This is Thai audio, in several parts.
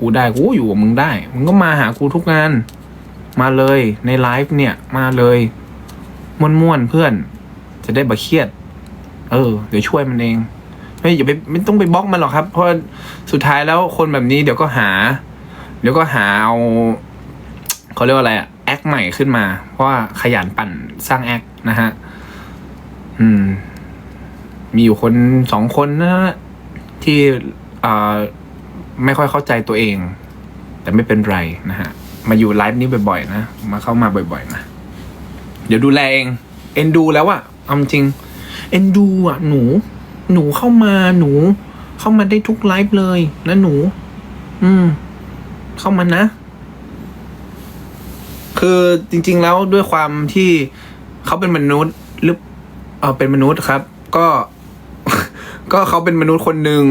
กูได้กูอยู่กับมึงได้ มึงก็มาหากูทุกงาน มาเลยในไลฟ์เนี่ย มาเลยม่วนๆเพื่อน จะได้บะเครียด เออ เดี๋ยวช่วยมันเอง ไม่อย่าไปไม่ต้องไปบล็อกมันหรอกครับ เพราะสุดท้ายแล้วคนแบบนี้เดี๋ยวก็หา เดี๋ยวก็หาเอาเขาเรียกว่าอะไรอะแอคใหม่ขึ้นมา เพราะว่าขยันปั่นสร้างแอคนะฮะ อืม มีอยู่คนสองคนนะที่อ่า ไม่ค่อยเข้าใจตัวเอง แต่ไม่เป็นไรนะฮะ มาอยู่ไลฟ์นี้บ่อยๆนะ มาเข้ามาบ่อยๆนะ เดี๋ยวดูแลเอง เอ็นดูแล้วอะเอาจริง เอ็นดูอะหนู หนูเข้ามาหนู เข้ามาได้ทุกไลฟ์เลยนะหนู อืม เข้ามานะ คือจริง ๆ แล้วด้วยความที่เขาเป็นมนุษย์หรือเออเป็นมนุษย์ครับ ก็ ก็เขาเป็นมนุษย์คนหนึ่ง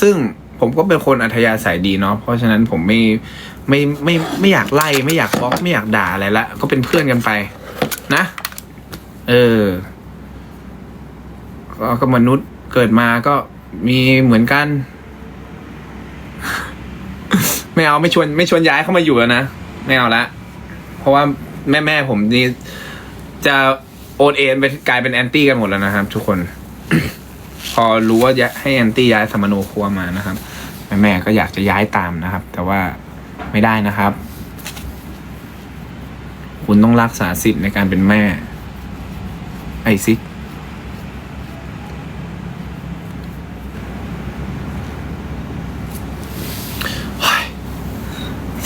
ซึ่ง ผมก็เป็นคนอัธยาศัยดีเนาะเพราะฉะนั้นผมไม่ไม่ไม่ไม่อยากไล่ไม่อยากบล็อกไม่อยากด่าอะไรละก็เป็นเพื่อนกันไป นะ เออก็ก็มนุษย์เกิดมาก็มีเหมือนกัน ไม่เอาไม่ชวนไม่ชวนย้ายเข้ามาอยู่แล้วนะไม่เอาละเพราะว่าแม่แม่ผมนี่จะโอนเอ็นไปกลายเป็นแอนตี้กันหมดแล้วนะครับทุกคน พอรู้ว่าให้แอนตี้ย้ายสมโนครัวมานะครับแม่แม่ก็อยากจะย้ายตามนะครับ แต่ว่าไม่ได้นะครับ คุณต้องรักษาสิทธิ์ในการเป็นแม่ ไอซิก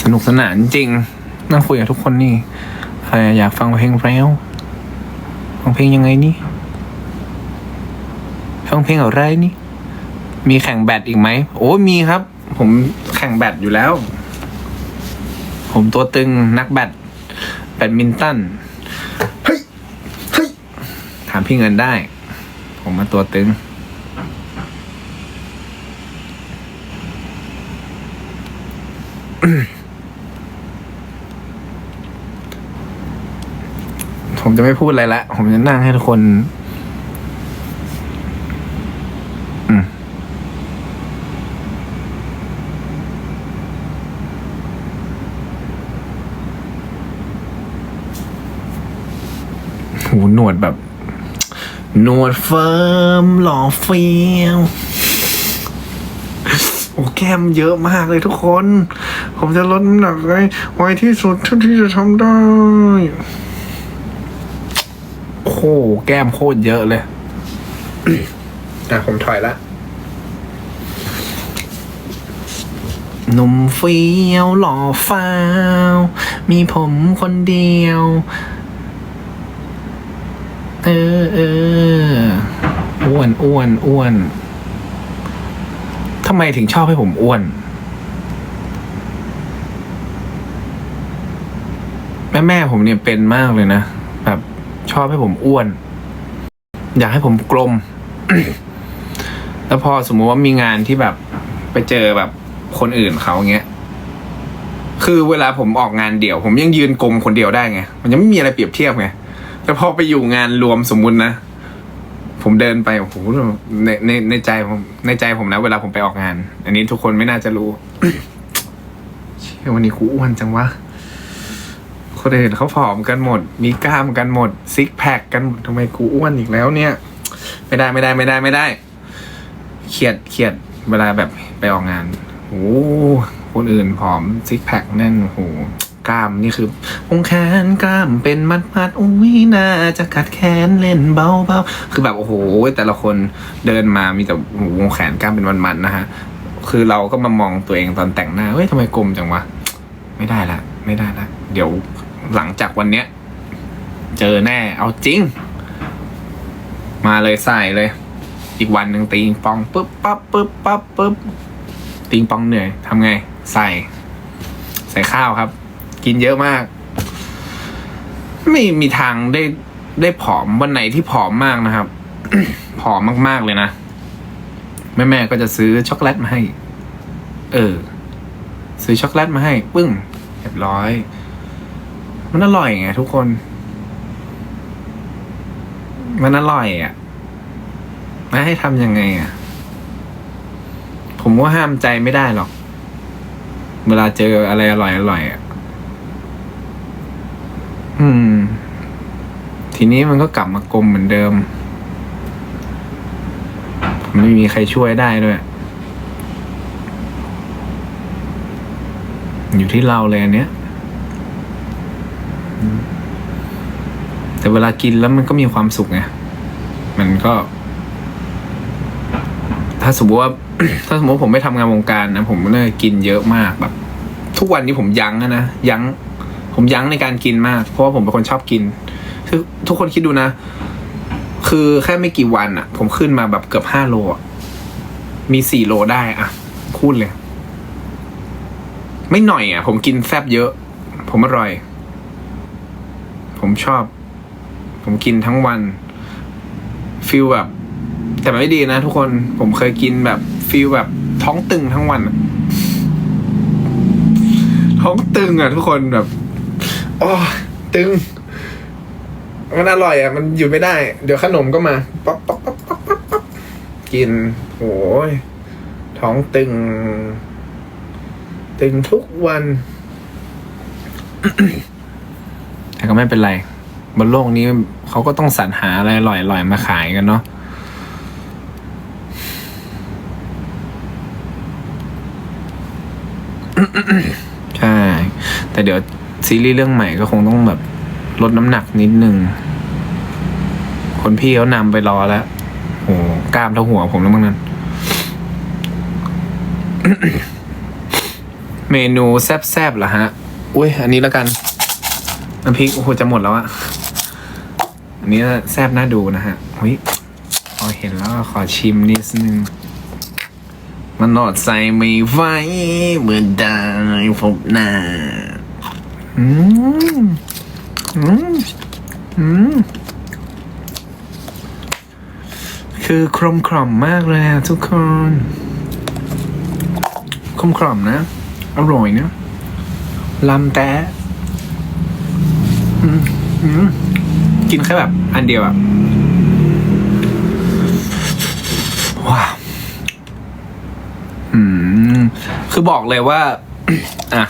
สนุกสนานจริง นั่งคุยกับทุกคนนี่ ใครอยากฟังเพลงแล้วฟังเพลงยังไงนี่ ฟังเพลงอะไรนี่ มีแข่งแบดอีกไหม โอ้มีครับ ผมแข่งแบดอยู่แล้ว ผมตัวตึงนักแบดแบดมินตันเฮ้ยเฮ้ยถามพี่เงินได้ ผมมาตัวตึงผมจะไม่พูดอะไรละ ผมจะนั่งให้ทุกคน นวดแบบหนวดเฟิร์มหล่อเฟี้ยวโอ้แก้มเยอะมากเลยทุกคน ผมจะลดน้ำหนักไว้ไวที่สุดเท่าที่จะทำได้ โอ้โหแก้มโคตรเยอะเลยแต่ผมถอยละหนุ่มเฟี้ยวหล่อฟ้าว มีผมคนเดียวเออเอออ้วนอ้วนอ้วนทำไมถึงชอบให้ผมอ้วน แม่แม่ผมเนี่ยเป็นมากเลยนะ แบบชอบให้ผมอ้วน อยากให้ผมกลม แล้วพอสมมุติว่ามีงานที่แบบไปเจอแบบคนอื่นเขาเงี้ย คือเวลาผมออกงานเดี่ยว ผมยังยืนกลมคนเดียวได้ไง มันยังไม่มีอะไรเปรียบเทียบไง แต่พอไปอยู่งานรวมสมมุตินะ ผมเดินไปโอ้โหในในในใจผมในใจผมนะ เวลาผมไปออกงาน อันนี้ทุกคนไม่น่าจะรู้ เชื่อวันนี้กูอ้วนจังวะคนอื่นเขาผอมกันหมด มีกล้ามกันหมดซิกแพคกันหมดทำไมกูอ้วนอีกแล้วเนี่ย ไม่ได้ไม่ได้ไม่ได้ไม่ได้เครียดเครียดเวลาแบบไปออกงานโอ้คนอื่นผอมซิกแพคแน่นโอ้โห กล้ามนี่คือองแขนกล้ามเป็นมัดมัดอุ้ยน่าจะกัดแขนเล่นเบาเบาคือแบบโอ้โหแต่ละคนเดินมามีแต่โอ้โหวงแขนกล้ามเป็นมันๆนะฮะคือเราก็มามองตัวเองตอนแต่งหน้าเฮ้ยทำไมกลมจังวะไม่ได้ละไม่ได้ละเดี๋ยวหลังจากวันเนี้ย เจอแน่ เอาจริง มาเลยใส่เลย อีกวันหนึ่งตีงปองปุ๊บปั๊บปุ๊บปั๊บปุ๊บตีงปองเหนื่อยทำไง ใส่ ใส่ข้าวครับ กินเยอะมาก ไม่มีทางได้ได้ผอมวันไหนที่ผอมมากนะครับ ผอมมากๆเลยนะ แม่แม่ก็จะซื้อช็อกโกแลตมาให้ เออ ซื้อช็อกโกแลตมาให้ ปึ้งเรียบร้อย มันอร่อยไงทุกคน มันอร่อยอะมาให้ทำยังไงอะ ผมว่าห้ามใจไม่ได้หรอก เวลาเจออะไรอร่อยอร่อยอะ อืม ทีนี้มันก็กลับมากลมเหมือนเดิม ไม่มีใครช่วยได้ด้วย อยู่ที่เราเลยอันเนี้ย แต่เวลากินแล้วมันก็มีความสุขไง มันก็ ถ้าสมมติว่า ถ้าสมมติผมไม่ทำงานวงการนะ ผมก็เลยกินเยอะมากแบบ ทุกวันนี้ผมยั้งนะยั้ง ผมยั้งในการกินมาก เพราะว่าผมเป็นคนชอบกิน คือทุกคนคิดดูนะ คือแค่ไม่กี่วันอะผมขึ้นมาแบบเกือบห้าโลมีสี่โลได้อะพูดเลย ไม่หน่อยอะผมกินแซบเยอะ ผมอร่อย ผมชอบ ผมกินทั้งวันฟิลแบบ แต่มันไม่ดีนะทุกคนผมเคยกินแบบฟิลแบบท้องตึงทั้งวันท้องตึงอะทุกคนแบบอ๋อตึง มันอร่อยอะ มันหยุดไม่ได้ เดี๋ยวขนมก็มาป๊อปป๊อปป๊อปป๊อปป๊อปป๊อปกินโอ้ยท้องตึง ตึงทุกวัน แต่ก็ไม่เป็นไรบนโลกนี้เขาก็ต้องสรรหาอะไรอร่อยๆมาขายกันเนาะใช่ แต่เดี๋ยวซีรีส์เรื่องใหม่ก็คงต้องแบบ ลดน้ำหนักนิดนึงคนพี่เขานำไปรอแล้วโอ้กล้ามเท่าหัวผมแล้วมั้งนั้น เมนูแซบๆเหรอฮะ อุ้ย อันนี้แล้วกันน้ำพริกโอ้โหจะหมดแล้วอะอันนี้แซบน่าดูนะฮะเฮ้ยพอเห็นแล้วก็ขอชิมนิดนึงมันหนอดใส่ไม่ไหวเมื่อได้พบหน้า อืม อืมอืมคือครมคร่อมมากเลยทุกคนครมคร่อมนะ อร่อยนะลำแต้อืมอืมกินแค่แบบ อันเดียวอะว้าวอืมคือบอกเลยว่า อะ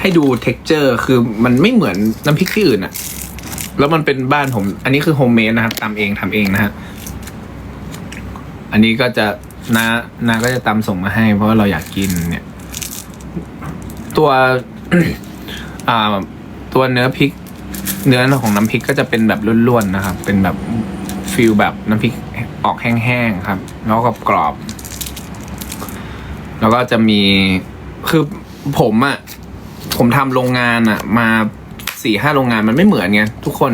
ให้ดู t e x t อร์คือมันไม่เหมือนน้ำพริกที่อื่นอะแล้วมันเป็นบ้านผม อันนี้คือโฮมเมดนะครับตำเองทำเองนะฮะอันนี้ก็จะนานาก็จะตำส่งมาให้ เพราะว่าเราอยากกินเนี่ย ตัวอ่าตัวเนื้อพริก เนื้อของน้ำพริกก็จะเป็นแบบล้วนๆนะครับ เป็นแบบฟิลแบบน้ำพริกออกแห้งๆครับ แล้วก็กรอบๆแล้วก็จะมีคือผมอะ ผมทำโรงงานอะมาสี่ห้าโรงงานมันไม่เหมือนไงทุกคน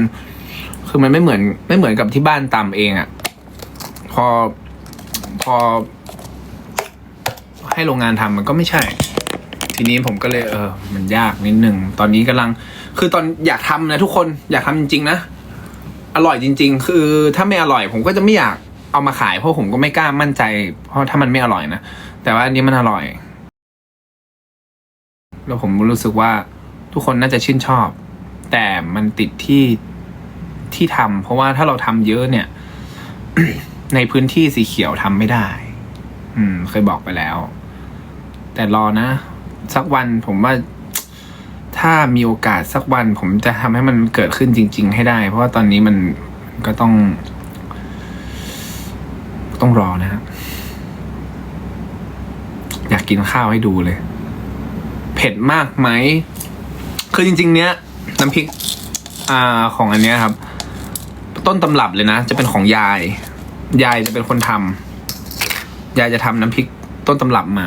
คือมันไม่เหมือน ไม่เหมือนกับที่บ้านตำเองอะพอพอ ให้โรงงานทำมันก็ไม่ใช่ ทีนี้ผมก็เลย เออ มันยากนิดนึงตอนนี้กำลัง คือตอนอยากทำนะทุกคนอยากทำจริงๆนะอร่อยจริง ๆ คือถ้าไม่อร่อย ผมก็จะไม่อยากเอามาขายเพราะผมก็ไม่กล้ามั่นใจ เพราะถ้ามันไม่อร่อยนะแต่ว่าอันนี้มันอร่อย แล้วผมรู้สึกว่าทุกคนน่าจะชื่นชอบ แต่มันติดที่ที่ทำเพราะว่าถ้าเราทำเยอะเนี่ย ในพื้นที่สีเขียวทำไม่ได้ อืม เคยบอกไปแล้ว แต่รอนะ สักวันผมว่าถ้ามีโอกาสสักวันผมจะทำให้มันเกิดขึ้นจริง ๆ ให้ได้ เพราะว่าตอนนี้มันก็ต้อง ต้องรอนะครับอยากกินข้าวให้ดูเลย ผ็ดมากไหม คือจริง ๆ เนี้ยน้ำพริกอ่าของอันเนี้ยครับ ต้นตำรับเลยนะ จะเป็นของยาย ยายจะเป็นคนทำยายจะทำน้ำพริกต้นตำรับมา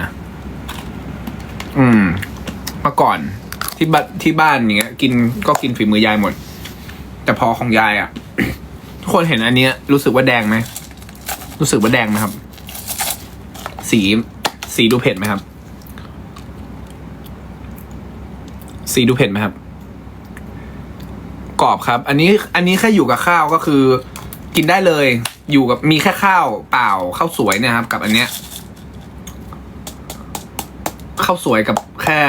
อืมเมื่อก่อนที่บ้านที่บ้านอย่างเงี้ย กินก็กินฝีมือยายหมด แต่พอของยายอะ่ะ ทุกคนเห็นอันเนี้ย รู้สึกว่าแดงไหมรู้สึกว่าแดงไหมครับ สีสีดูเผ็ดไหมครับ สีดูเผ็ดไหมครับ กรอบครับ อันนี้อันนี้แค่อยู่กับข้าวก็คือ กินได้เลย อยู่กับมีแค่ข้าวเปล่าข้าวสวยเนะครับ กับอันเนี้ยข้าวสวยกับแค่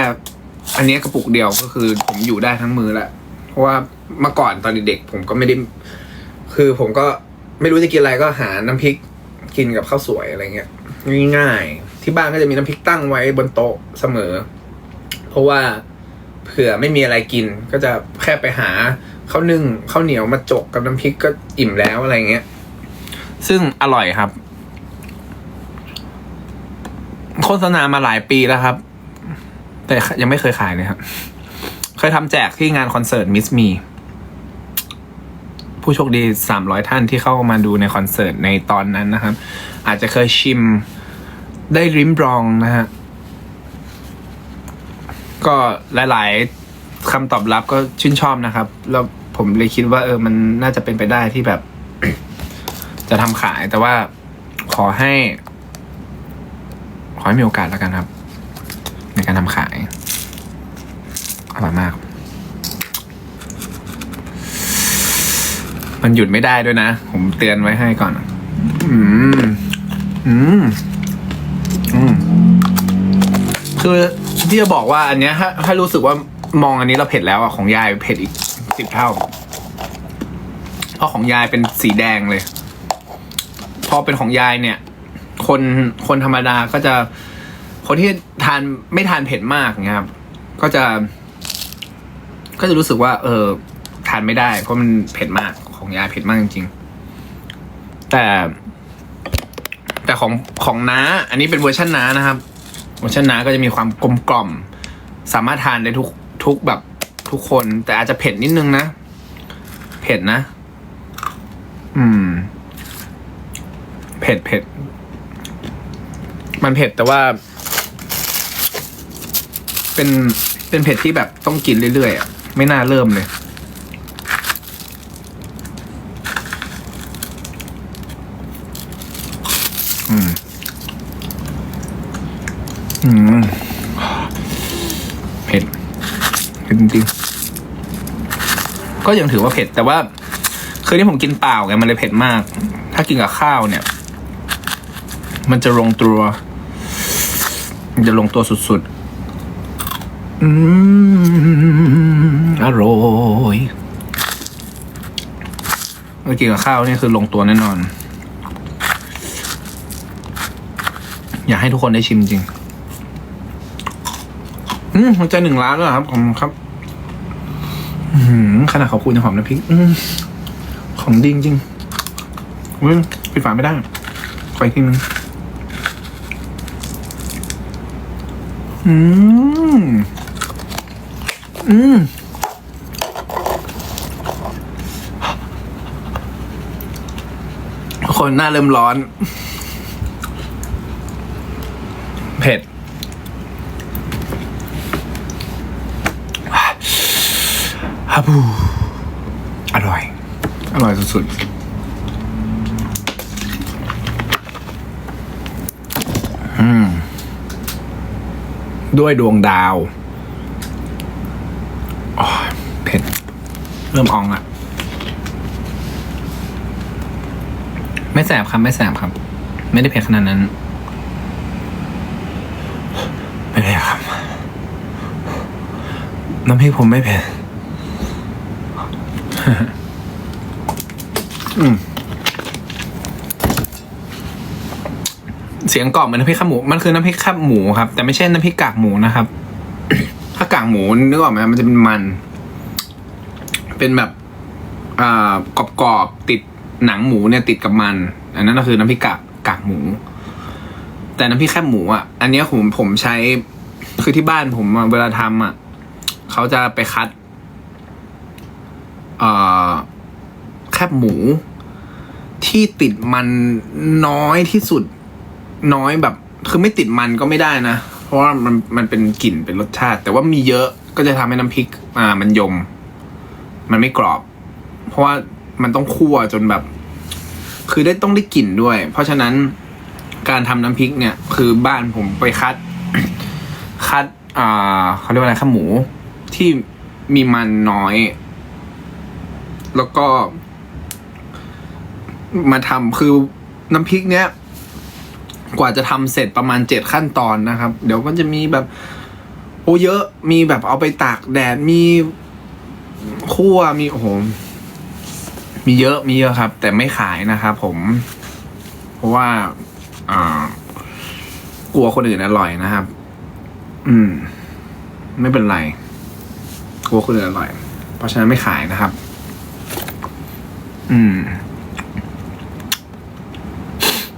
อันเนี้ยกระปุกเดียวก็คือ ผมอยู่ได้ทั้งมือแหละเพราะว่าเมื่อก่อนตอนเด็กๆผมก็ไม่ได้คือผมก็ไม่รู้จะกินอะไรก็หาน้ำพริกกินกับข้าวสวยอะไรเงี้ยง่ายๆที่บ้านก็จะมีน้ำพริกตั้งไว้บนโต๊ะเสมอ เพราะว่า เผื่อไม่มีอะไรกิน ก็จะแค่ไปหาข้าวนึ่งข้าวเหนียวมาจกกับน้ำพริกก็อิ่มแล้วอะไรเงี้ย ซึ่งอร่อยครับ โฆษณามาหลายปีแล้วครับ แต่ยังไม่เคยขายเลยครับ เคยทำแจกที่งานคอนเสิร์ตมิสมีผู้โชคดีสามร้อยท่านที่เข้ามาดูในคอนเสิร์ตในตอนนั้นนะครับ อาจจะเคยชิมได้ริมรองนะฮะ ก็หลาย ๆคำตอบรับก็ชื่นชอบนะครับ แล้วผมเลยคิดว่าเออมันน่าจะเป็นไปได้ที่แบบ จะทำขายแต่ว่าขอให้ ขอให้มีโอกาสแล้วกันครับ ในการทำขายอร่อยมาก มันหยุดไม่ได้ด้วยนะ ผมเตือนไว้ให้ก่อน อืม อืม อืม คือ ที่จะบอกว่าอันเนี้ยถ้าถ้ารู้สึกว่ามองอันนี้เราเผ็ดแล้วอะของยายเผ็ดอีกสิบเท่า เพราะของยายเป็นสีแดงเลย พอเป็นของยายเนี่ย คนคนธรรมดาก็จะ คนที่ทานไม่ทานเผ็ดมากเงี้ยครับ ก็จะ ก็จะรู้สึกว่า เออ ทานไม่ได้ เพราะมันเผ็ดมากของยายเผ็ดมากจริงๆแต่แต่ของของน้า อันนี้เป็นเวอร์ชันน้านะครับ เวอร์ชันน้าก็จะมีความกลมกล่อม สามารถทานได้ทุกทุกแบบทุกคน แต่อาจจะเผ็ดนิดนึงนะ เผ็ดนะ อืม เผ็ดเผ็ดมันเผ็ดแต่ว่า เป็นเป็นเผ็ดที่แบบต้องกินเรื่อยๆอะไม่น่าเริ่มเลยอืม อืมเผ็ดเผ็ดจริงๆก็ยังถือว่าเผ็ด แต่ว่า คือที่ผมกินเปล่าไงมันเลยเผ็ดมาก ถ้ากินกับข้าวเนี่ย มันจะลงตัวมันจะลงตัวสุดๆ อืมอร่อยเมื่อกินกับข้าวนี่คือลงตัวแน่นอน อยากให้ทุกคนได้ชิมจริง อืมมันจะหนึ่งล้านแล้วครับผมครับอืมขนาดขอบคุณยังหอมน้ำพริกอืมของดีจริงๆอุ้ยปิดฝาไม่ได้ขออีกทีนึงอืม อืมคนหน้าเริ่มร้อน เผ็ด ฮับบู อร่อย อร่อยสุดๆอืมด้วยดวงดาวอ๋อเผ็ด เริ่มอองละไม่แสบครับ ไม่แสบครับ ไม่ได้เผ็ดขนาดนั้น ไม่ได้ครับ น้ำพริกผมไม่เผ็ดอืม เสียงกรอบเหมือนน้ำพริกข้าวหมู มันคือน้ำพริกข้าวหมูครับ แต่ไม่ใช่น้ำพริกกากหมูนะครับ ถ้ากากหมูนึกออกไหมมันจะเป็นมัน เป็นแบบอ่ากรอบๆติดหนังหมูเนี่ยติดกับมัน อันนั้นก็คือน้ำพริกกากกากหมู แต่น้ำพริกแคบหมูอะ อันนี้ผมผมใช้คือที่บ้านผมเวลาทำอะเขาจะไปคัด แคบหมู ที่ติดมันน้อยที่สุดน้อยแบบ คือไม่ติดมันก็ไม่ได้นะ เพราะว่ามันมันเป็นกลิ่นเป็นรสชาติ แต่ว่ามีเยอะก็จะทำให้น้ำพริกอ่ามันยม มันไม่กรอบ เพราะว่ามันต้องคั่วจนแบบ คือได้ต้องได้กลิ่นด้วย เพราะฉะนั้นการทำน้ำพริกเนี่ย คือบ้านผมไปคัด คัด อ่าเขาเรียกว่าอะไรข้าหมูที่มีมันน้อย แล้วก็มาทำคือน้ำพริกเนี้ย กว่าจะทำเสร็จประมาณเจ็ดขั้นตอนนะครับ เดี๋ยวมันจะมีแบบ โอ้เยอะมีแบบเอาไปตากแดดมีคั่วมีโอ้โหมีเยอะมีเยอะครับ แต่ไม่ขายนะครับผม เพราะว่าอ่ากลัวคนอื่นอร่อยนะครับ อืม ไม่เป็นไรกลัวคนอื่นอร่อย เพราะฉะนั้นไม่ขายนะครับ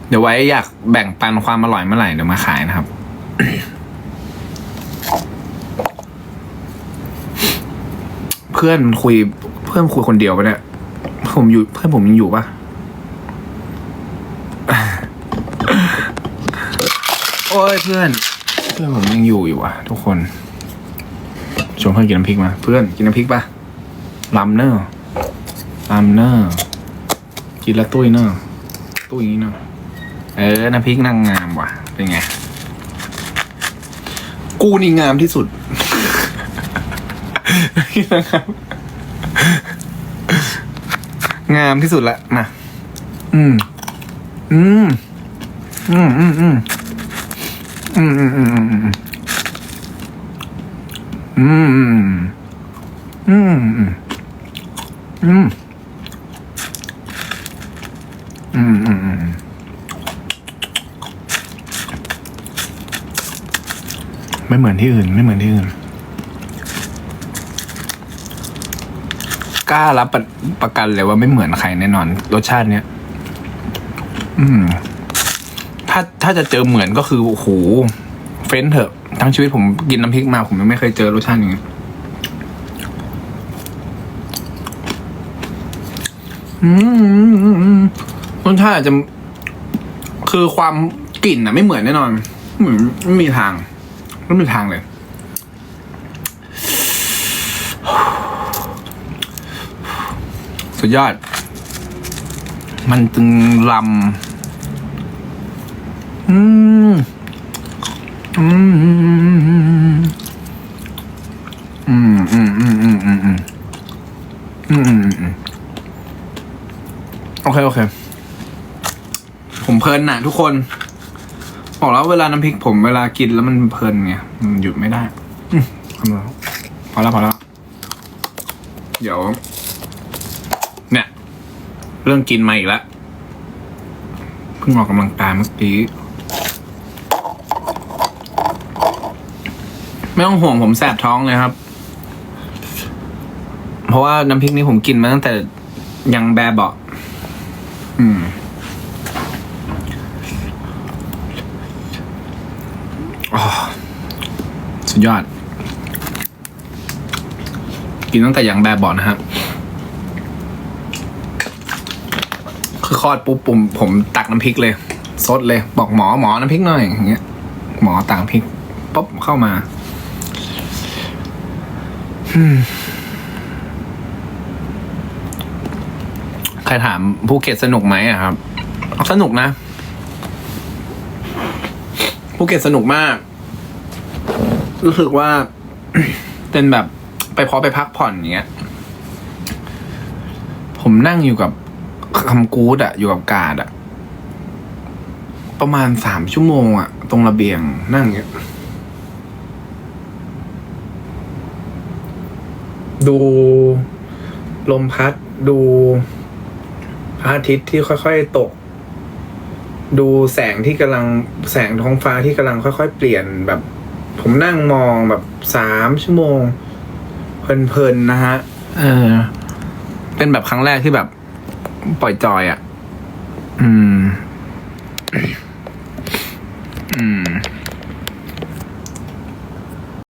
เดี๋ยวไว้อยากแบ่งปันความอร่อยเมื่อไหร่เดี๋ยวมาขายนะครับ เพื่อนคุย เพื่อนคุยคนเดียวปะเนี่ยผมอยู่เพื่อนผมยังอยู่ปะโอ้ยเพื่อน เพื่อนผมยังอยู่อยู่อะ ทุกคนชวนเพื่อนกินน้ำพริกมา เพื่อนกินน้ำพริกปะลัมเนอร์ลัมเนอร์ กินแล้วตุ้ยเนอะตุ้ยอย่างนี้เนอะเออน้ำพริกนางงามว่ะ เป็นไง กูนี่งามที่สุดงามที่สุดละมาอืม อืม อืม อืม อืม อืม อืม อืม อืม อืม อืม อืม อืม มือนที่อื่นไม่เหมือนที่อื่น กล้ารับประประกันเลยว่าไม่เหมือนใครแน่นอน รสชาติเนี้ยอืม ถ้าถ้าจะเจอเหมือนก็คือโอ้โหเฟ้นเถอะ ทั้งชีวิตผมกินน้ำพริกมาผมยังไม่เคยเจอรสชาติอย่างนี้อืมรสชาติอาจจะ คือความกลิ่นอะไม่เหมือนแน่นอนเหมือนไม่มีทาง ไม่มีทางเลยสุดยอด มันจึงลำอืมอืมอืมอืมอืมอืมอืมอืมอืมอืมอืมโอเค โอเค ผมเพลินน่ะทุกคน บอกแล้วเวลาน้ำพริกผมเวลากินแล้วมันเพลินไงมันหยุดไม่ได้อืมพอแล้วพอแล้วเดี๋ยว เนี่ย เรื่องกินมาอีกแล้วเพิ่งออกกำลังกายเมื่อกี้ไม่ต้องห่วงผมแสบท้องเลยครับ เพราะว่าน้ำพริกนี้ผมกินมาตั้งแต่ยังแบบเบาะอืม อ๋อ สุดยอด กินตั้งแต่ยังแบบบาะนะครับ คือคลอดปุ๊บปุ่มผมตักน้ำพริกเลยซดเลย บอกหมอหมอน้ำพริกหน่อยอย่างเงี้ย หมอตักพริกปุ๊บเข้ามาใครถามภูเก็ตสนุกไหมอะครับ สนุกนะภูเก็ตสนุกมาก รู้สึกว่า เป็นแบบไปพอไปพักผ่อนอย่างเงี้ย ผมนั่งอยู่กับคำกูดอะอยู่กับกาดอะประมาณสามชั่วโมงอะตรงระเบียงนั่งอย่างเงี้ย ดูลมพัดดูพระอาทิตย์ที่ค่อยๆตก ดูแสงที่กำลังแสงท้องฟ้าที่กำลังค่อยๆ เปลี่ยนแบบ ผมนั่งมองแบบสามชั่วโมง เพลินๆนะฮะ เออ เป็นแบบครั้งแรกที่แบบ ปล่อยจอยอะ่ะ อืม อืม